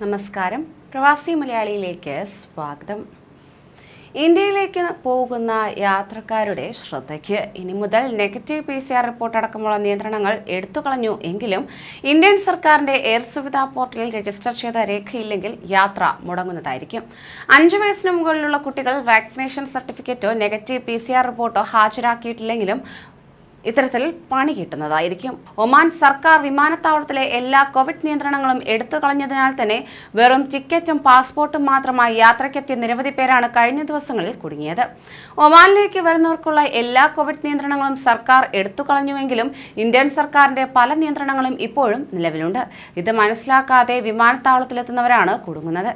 നമസ്കാരം. പ്രവാസി മലയാളിയിലേക്ക് സ്വാഗതം. ഇന്ത്യയിലേക്ക് പോകുന്ന യാത്രക്കാരുടെ ശ്രദ്ധയ്ക്ക് ഇനി മുതൽ negative P C R report അടക്കമുള്ള നിയന്ത്രണങ്ങൾ എടുത്തുകളഞ്ഞു എങ്കിലും ഇന്ത്യൻ സർക്കാരിന്റെ എയർ സുവിധ പോർട്ടലിൽ രജിസ്റ്റർ ചെയ്ത രേഖയില്ലെങ്കിൽ യാത്ര മുടങ്ങുന്നതായിരിക്കും. അഞ്ചു വയസ്സിന് മുകളിലുള്ള കുട്ടികൾ വാക്സിനേഷൻ സർട്ടിഫിക്കറ്റോ നെഗറ്റീവ് പി സി ആർ റിപ്പോർട്ടോ ഹാജരാക്കിയിട്ടില്ലെങ്കിലും ഇത്തരത്തിൽ പണി കിട്ടുന്നതായിരിക്കും. ഒമാൻ സർക്കാർ വിമാനത്താവളത്തിലെ എല്ലാ കോവിഡ് നിയന്ത്രണങ്ങളും എടുത്തു കളഞ്ഞതിനാൽ തന്നെ വെറും ടിക്കറ്റും പാസ്പോർട്ടും മാത്രമായി യാത്രയ്ക്കെത്തിയ നിരവധി പേരാണ് കഴിഞ്ഞ ദിവസങ്ങളിൽ കുടുങ്ങിയത്. ഒമാനിലേക്ക് വരുന്നവർക്കുള്ള എല്ലാ കോവിഡ് നിയന്ത്രണങ്ങളും സർക്കാർ എടുത്തു കളഞ്ഞുവെങ്കിലും ഇന്ത്യൻ സർക്കാരിന്റെ പല നിയന്ത്രണങ്ങളും ഇപ്പോഴും നിലവിലുണ്ട്. ഇത് മനസ്സിലാക്കാതെ വിമാനത്താവളത്തിലെത്തുന്നവരാണ് കുടുങ്ങുന്നത്.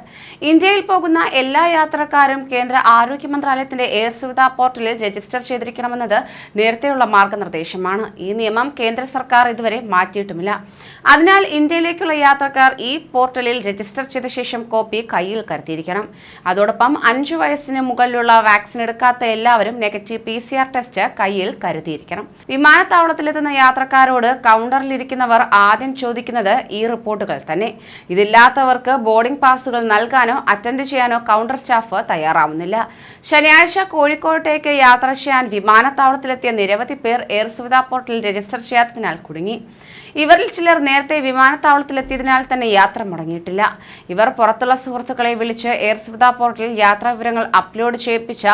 ഇന്ത്യയിൽ പോകുന്ന എല്ലാ യാത്രക്കാരും കേന്ദ്ര ആരോഗ്യ മന്ത്രാലയത്തിന്റെ എയർ സുവിധ പോർട്ടലിൽ രജിസ്റ്റർ ചെയ്തിരിക്കണമെന്നത് നേരത്തെയുള്ള മാർഗനിർദ്ദേശമാണ് ഈ നിയമം കേന്ദ്ര സർക്കാർ ഇതുവരെ മാറ്റിയിട്ടുമില്ല. അതിനാൽ ഇന്ത്യയിലേക്കുള്ള യാത്രക്കാർ ഈ പോർട്ടലിൽ രജിസ്റ്റർ ചെയ്ത ശേഷം കോപ്പി കയ്യിൽ കരുതിയിരിക്കണം. അതോടൊപ്പം അഞ്ചു വയസ്സിന് മുകളിലുള്ള വാക്സിൻ എടുക്കാത്ത എല്ലാവരും negative P C R test കയ്യിൽ കരുതിയിരിക്കണം. വിമാനത്താവളത്തിലെത്തുന്ന യാത്രക്കാരോട് കൗണ്ടറിലിരിക്കുന്നവർ ആദ്യം ചോദിക്കുന്നത് ഈ റിപ്പോർട്ടുകൾ തന്നെ. ഇതില്ലാത്തവർക്ക് ബോർഡിംഗ് പാസുകൾ നൽകാനോ അറ്റൻഡ് ചെയ്യാനോ കൗണ്ടർ സ്റ്റാഫ് തയ്യാറാവുന്നില്ല. ശനിയാഴ്ച കോഴിക്കോട്ടേക്ക് യാത്ര ചെയ്യാൻ വിമാനത്താവളത്തിലെത്തിയ നിരവധി പേർ എയർ സുവിധ പോർട്ടലിൽ രജിസ്റ്റർ ചെയ്യാത്തതിനാൽ കുടുങ്ങി. ഇവരിൽ ചിലർ നേരത്തെ വിമാനത്താവളത്തിലെത്തിയതിനാൽ തന്നെ യാത്ര മുടങ്ങിയിട്ടില്ല. ഇവർ പുറത്തുള്ള സുഹൃത്തുക്കളെ വിളിച്ച് എയർ സുവിധ പോർട്ടലിൽ യാത്രാ വിവരങ്ങൾ അപ്ലോഡ് ചെയ്യിപ്പിച്ച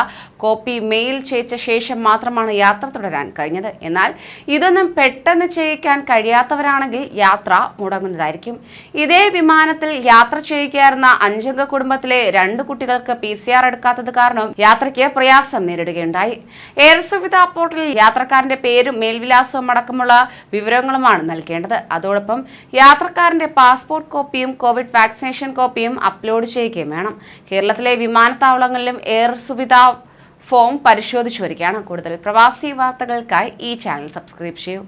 കോപ്പി മെയിൽ ചെയ്യിച്ച ശേഷം മാത്രമാണ് യാത്ര തുടരാൻ കഴിഞ്ഞത്. എന്നാൽ ഇതൊന്നും പെട്ടെന്ന് ചെയ്യിക്കാൻ കഴിയാത്തവരാണെങ്കിൽ യാത്ര മുടങ്ങുന്നതായിരിക്കും. ഇതേ വിമാനത്തിൽ യാത്ര ചെയ്യുകയായിരുന്ന അഞ്ചംഗ കുടുംബത്തിലെ രണ്ട് കുട്ടികൾക്ക് പി സി ആർ എടുക്കാത്തത് കാരണം യാത്രയ്ക്ക് പ്രയാസം നേരിടുകയുണ്ടായി. എയർ സുവിധ പോർട്ടലിൽ യാത്രക്കാരന്റെ പേരും മേൽവിലാസവും അടക്കമുള്ള വിവരങ്ങളുമാണ് നൽകേണ്ടത്. അതോടൊപ്പം യാത്രക്കാരന്റെ പാസ്പോർട്ട് കോപ്പിയും കോവിഡ് വാക്സിനേഷൻ കോപ്പിയും അപ്ലോഡ് ചെയ്യുകയും വേണം. കേരളത്തിലെ വിമാനത്താവളങ്ങളിലും എയർ സുവിധ ഫോം പരിശോധിച്ചു വരികയാണ്. കൂടുതൽ പ്രവാസി വാർത്തകൾക്കായി ഈ ചാനൽ സബ്സ്ക്രൈബ് ചെയ്യൂ.